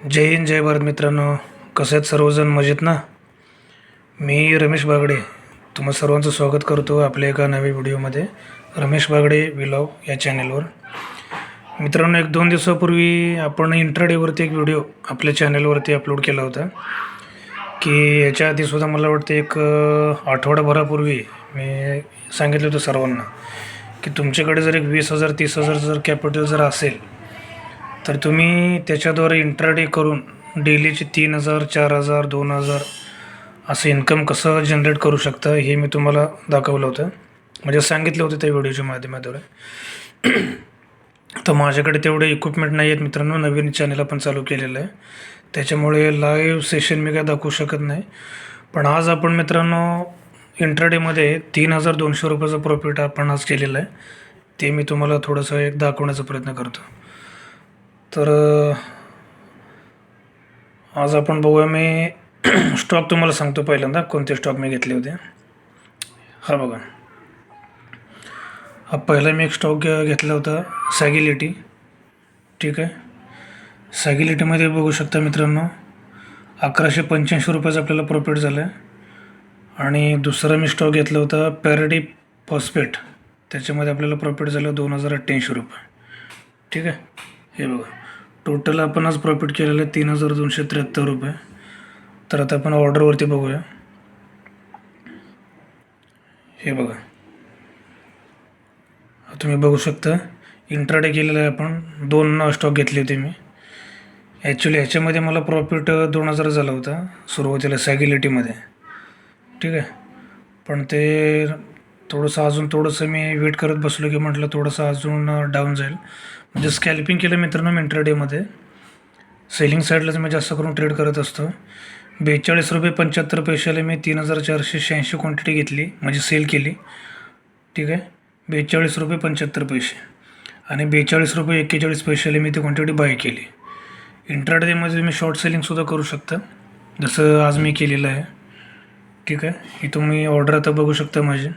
जय हिंद जय भारत मित्रांनो. कसे आहेत सर्वजण? मजेत ना? मी रमेश बागडे. तुम्हा सर्वांचं स्वागत करतो आपल्या एका नव्या व्हिडिओमध्ये. रमेश बागडे विलॉग या चॅनेलवर मित्रांनो एक दोन दिवसापूर्वी आपण इंट्राडेवरती एक व्हिडिओ आपल्या चॅनेलवरती अपलोड केला होता. की याच्या आधीसुद्धा मला वाटतं एक आठवडाभरापूर्वी मी सांगितलं होतं सर्वांना की तुमच्याकडे जर एक वीस हजार तीस हजार जर कॅपिटल जर असेल तर तुम्ही त्याच्याद्वारे इंट्राडे करून डेलीचे तीन हजार चार हजार दोन हजार असं इन्कम कसं जनरेट करू शकता हे मी तुम्हाला दाखवलं होतं. म्हणजे सांगितलं होतं त्या व्हिडिओच्या माध्यमाद्वारे तर माझ्याकडे तेवढे इक्विपमेंट नाही आहेत मित्रांनो नवीन चॅनल आपण चालू केलेलं आहे. त्याच्यामुळे लाईव्ह सेशन मी काय दाखवू शकत नाही. पण आज आपण मित्रांनो इंट्राडेमध्ये तीन हजार दोनशे रुपयाचं प्रॉफिट आपण आज केलेलं आहे. ते मी तुम्हाला थोडंसं एक दाखवण्याचा प्रयत्न करतो. तर आज आपण बघूया मी स्टॉक तुम्हाला सांगतो पहिल्यांदा कोणते स्टॉक मी घेतले होते. हा बघा. हा पहिला मी एक स्टॉक घेतला होता सॅगिलिटी. ठीक आहे? सॅगिलिटीमध्ये बघू शकता मित्रांनो अकराशे पंच्याऐंशी रुपयाचं आपल्याला प्रॉफिट झालं आहे आणि दुसरा मी स्टॉक घेतला होता पॅरडी फॉस्फेट. त्याच्यामध्ये आपल्याला प्रॉफिट झालं दोन हजार अठ्ठ्याऐंशी रुपये. ठीक आहे? हे बघा. टोटल आपण आज प्रॉफिट केलेलं आहे तीन हजार दोनशे त्र्याहत्तर रुपये. तर आता आपण ऑर्डरवरती बघूया. हे बघा. तुम्ही बघू शकता इंट्राडे केलेलं आहे आपण. दोन स्टॉक घेतले होते मी. ॲक्च्युली ह्याच्यामध्ये मला प्रॉफिट दोन हजार झाला होता सुरुवातीला सॅगिलिटीमध्ये ठीक आहे. पण ते थोडंसं अजून थोडंसं मी वेट करत बसलो की म्हटलं थोडंसं अजून डाऊन जाईल. म्हणजे स्कॅल्पिंग केलं मित्रांनो मी इंटरडेमध्ये सेलिंग साईडलाच मी जास्त करून ट्रेड करत असतो. बेचाळीस रुपये पंच्याहत्तर पैशाला मी तीन हजार चारशे शहाऐंशी क्वांटिटी घेतली. म्हणजे सेल केली. ठीक आहे? बेचाळीस रुपये पंच्याहत्तर पैसे. आणि बेचाळीस रुपये एक्केचाळीस पैशाला मी ती क्वांटिटी बाय केली. इंट्राडेमध्ये तुम्ही शॉर्ट सेलिंगसुद्धा करू शकता. जसं आज मी केलेलं आहे. ठीक आहे? ही तुम्ही ऑर्डर आता बघू शकता माझी.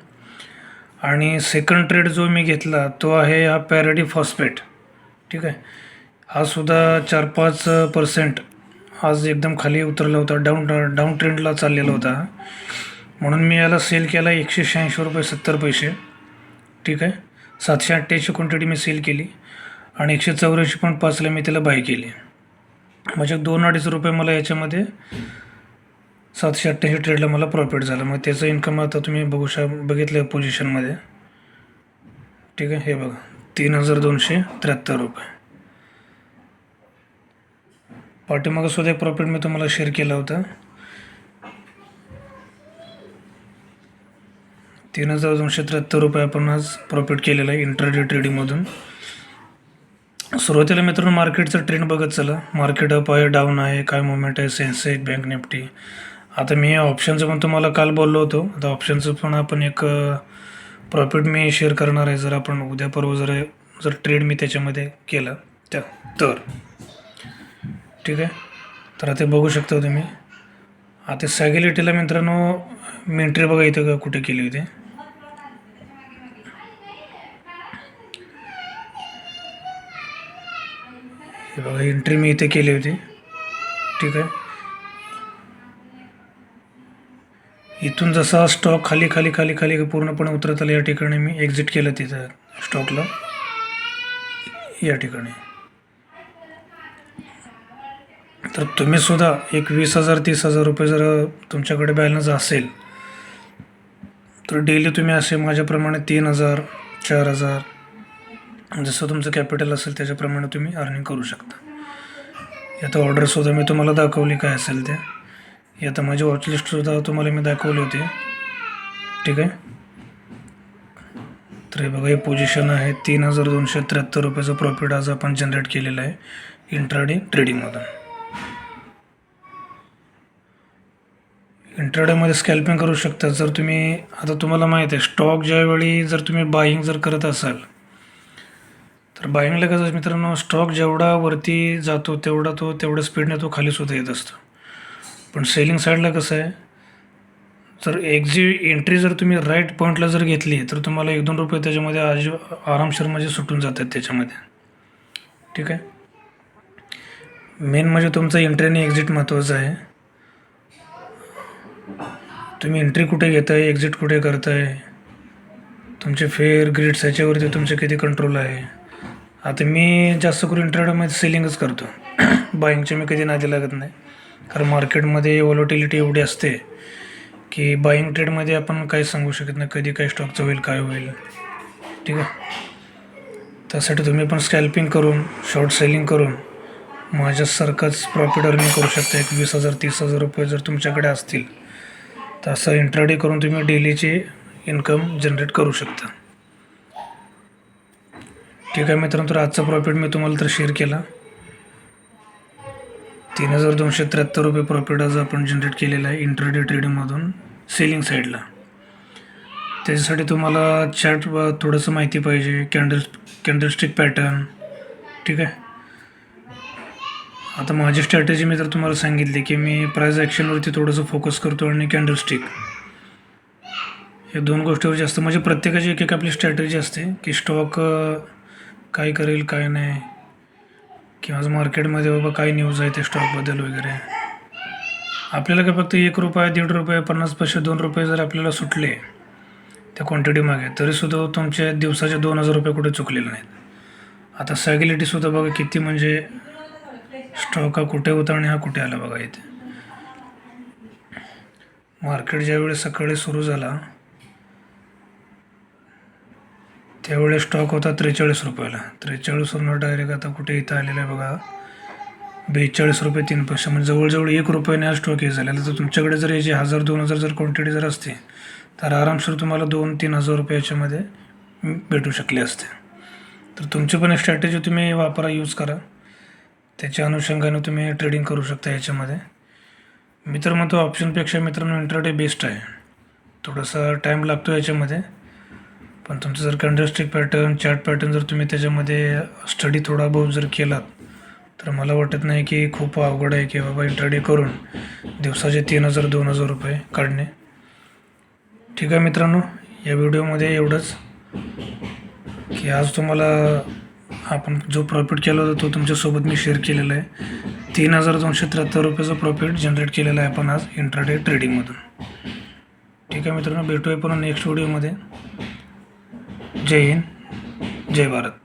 आणि सेकंड ट्रेड जो मी घेतला तो आहे हा पॅरेडी फॉस्फेट ठीक आहे? हा सुद्धा चार पाच पर्सेंट आज एकदम खाली उतरला होता डाऊन डाऊन ट्रेंडला चाललेला होता. म्हणून मी याला सेल केला एकशे शहाऐंशी रुपये सत्तर पैसे. ठीक आहे? सातशे अठ्ठ्याऐंशी क्वांटिटी मी सेल केली आणि एकशे चौऱ्याऐंशी पॉईंट पाचला मी त्याला बाय केली. म्हणजे दोन अडीच रुपये मला याच्यामध्ये सातशे अठ्ठ्याऐंशी ट्रेडला मला प्रॉफिट झालं. मग त्याचं इन्कम आता तुम्ही बघू शक बघितलं पोझिशनमध्ये ठीक आहे? हे बघा. तीन हजार दोनशे त्र्याहत्तर रुपये. पाठीमागं सुद्धा एक प्रॉफिट मी तुम्हाला शेअर केला होता. तीन हजार दोनशे त्र्याहत्तर रुपये आपण आज प्रॉफिट केलेलं आहे इंटरडे ट्रेडिंगमधून सुरुवातीला मित्रांनो मार्केटचं ट्रेंड बघत चला. मार्केट अप आहे डाऊन आहे काय मुवमेंट आहे? सेन्सेक्स बँक निफ्टी आता मी ऑप्शनचं पण तुम्हाला काल बोललो होतो. आता ऑप्शनचं पण आपण एक प्रॉफिट मी शेअर करणार आहे. जर आपण उद्या परवा जर जर ट्रेड मी त्याच्यामध्ये केला त्या तर. ठीक आहे? तर आता बघू शकता हो तुम्ही. आता सॅगिलिटीला मित्रांनो मी एंट्री बघा इथं का कुठे केली होती? हे बघा एंट्री मी इथे केली होती. ठीक आहे? इथून जसा स्टॉक खाली खाली खाली खाली पूर्णपणे उतरत आला या ठिकाणी मी एक्झिट केलं तिथं स्टॉकला. या ठिकाणी. तर तुम्ही सुद्धा एक वीस हजार तीस हजार रुपये जर तुमच्याकडे बॅलन्स असेल तर डेली तुम्ही असे माझ्याप्रमाणे तीन हजार चार हजार जसं तुमचं कॅपिटल असेल त्याच्याप्रमाणे तुम्ही अर्निंग करू शकता. आता ऑर्डरसुद्धा मी तुम्हाला दाखवली काय असेल ते. ही आता माझी वॉचलिस्टसुद्धा तुम्हाला मी दाखवली होती. ठीक आहे? तर हे बघा हे पोझिशन आहे तीन हजार दोनशे त्र्याहत्तर रुपयाचं प्रॉफिट आज आपण जनरेट केलेलं आहे इंट्राडे ट्रेडिंगमधून इंट्राडेमध्ये स्कॅल्पिंग करू शकता. जर तुम्ही आता तुम्हाला माहीत आहे स्टॉक ज्यावेळी जर तुम्ही बाईंग जर करत असाल तर बाईंगला कसं मित्रांनो स्टॉक जेवढा वरती जातो तेवढा तो तेवढ्या स्पीडने तो खाली सुद्धा येत असतो. पण सेलिंग साईडला कसं आहे? जर एक्झिट एंट्री जर तुम्ही राईट पॉईंटला जर घेतली तर तुम्हाला एक दोन रुपये त्याच्यामध्ये आज आरामशीर म्हणजे सुटून जातात त्याच्यामध्ये. ठीक आहे? मेन म्हणजे तुमचं एंट्री आणि एक्झिट महत्त्वाचं आहे. तुम्ही एंट्री कुठे घेताय एक्झिट कुठे करताय? तुमचे फेअर ग्रिड्स ह्याच्यावरती तुमचे किती कंट्रोल आहे? आता मी जास्त करून इंटरनेटमध्ये सेलिंगच करतो. बाईंगचे मी कधी नादी लागत नाही. कारण मार्केटमध्ये वॉलिटिलिटी एवढी असते की बाईंग ट्रेडमध्ये आपण काही सांगू शकत नाही कधी काय स्टॉकचं होईल काय होईल. ठीक आहे? त्यासाठी तुम्ही पण स्कॅल्पिंग करून शॉर्ट सेलिंग करून माझ्यासारखंच प्रॉफिट अर्निंग करू शकता. एक वीस हजार तीस हजार रुपये जर तुमच्याकडे असतील तर असं इंट्राडे करून तुम्ही डेलीचे इन्कम जनरेट करू शकता. ठीक आहे मित्रांनो तर आजचा प्रॉफिट मी तुम्हाला तर शेअर केला. तीन हजार दोनशे त्र्याहत्तर रुपये प्रॉफिट आज आपण जनरेट केलेला आहे इंटरडे ट्रेडिंगमधून सेलिंग साईडला त्याच्यासाठी तुम्हाला चार्ट थोडंसं माहिती पाहिजे कॅन्डल कॅन्डलस्टिक पॅटर्न ठीक आहे? आता माझी स्ट्रॅटेजी मी तर तुम्हाला सांगितली की मी प्राईज ॲक्शनवरती थोडंसं फोकस करतो आणि कॅन्डलस्टिक या दोन गोष्टीवर जास्त म्हणजे प्रत्येकाची एक एक आपली स्ट्रॅटेजी असते की स्टॉक काय करेल काय नाही. किंवा आज मार्केटमध्ये बाबा काय न्यूज आहे ते स्टॉकबद्दल वगैरे. आपल्याला काय फक्त एक रुपये दीड रुपये पन्नास पैसे दोन रुपये जर आपल्याला सुटले त्या क्वांटिटी मागे तरीसुद्धा तुमचे दिवसाचे दोन हजार रुपये कुठे चुकलेले नाहीत. आता सॅगिलिटीसुद्धा बघा किती म्हणजे स्टॉक हा कुठे होता आणि हा कुठे आला बघा इथे. मार्केट ज्यावेळेस सकाळी सुरू झाला त्यावेळेस स्टॉक होता त्रेचाळीस रुपयाला. त्रेचाळीसवरून डायरेक्ट आता कुठे इथं आलेला आहे बघा. बेचाळीस रुपये तीन पैसे. म्हणजे जवळजवळ एक रुपयाने हा स्टॉक हे झालेला तर तुमच्याकडे जर याची हजार दोन हजार जर क्वांटिटी जर असते तर आरामशीर तुम्हाला दोन तीन हजार रुपये याच्यामध्ये भेटू शकले असते. तर तुमची पण स्ट्रॅटेजी तुम्ही वापरा यूज करा. त्याच्या अनुषंगाने तुम्ही ट्रेडिंग करू शकता याच्यामध्ये. मी तर म्हणतो ऑप्शनपेक्षा मित्रांनो इंटरडे बेस्ट आहे. थोडासा टाईम लागतो याच्यामध्ये. पण तुमचं जर कंडस्टिक पॅटर्न चार्ट पॅटर्न जर तुम्ही त्याच्यामध्ये स्टडी थोडा बहुत जर केलात तर मला वाटत नाही की खूप अवघड आहे की बाबा इंटरडे करून दिवसाचे तीन हजार दोन हजार रुपये काढणे. ठीक आहे मित्रांनो या व्हिडिओमध्ये एवढंच. की आज तुम्हाला आपण जो प्रॉफिट केला होता तो तुमच्यासोबत मी शेअर केलेला आहे. तीन हजार दोनशे त्र्याहत्तर रुपयाचं प्रॉफिट जनरेट केलेलं आहे आपण आज इंट्राडे ट्रेडिंगमधून ठीक आहे मित्रांनो भेटूया पण नेक्स्ट व्हिडिओमध्ये जय हिंद जय भारत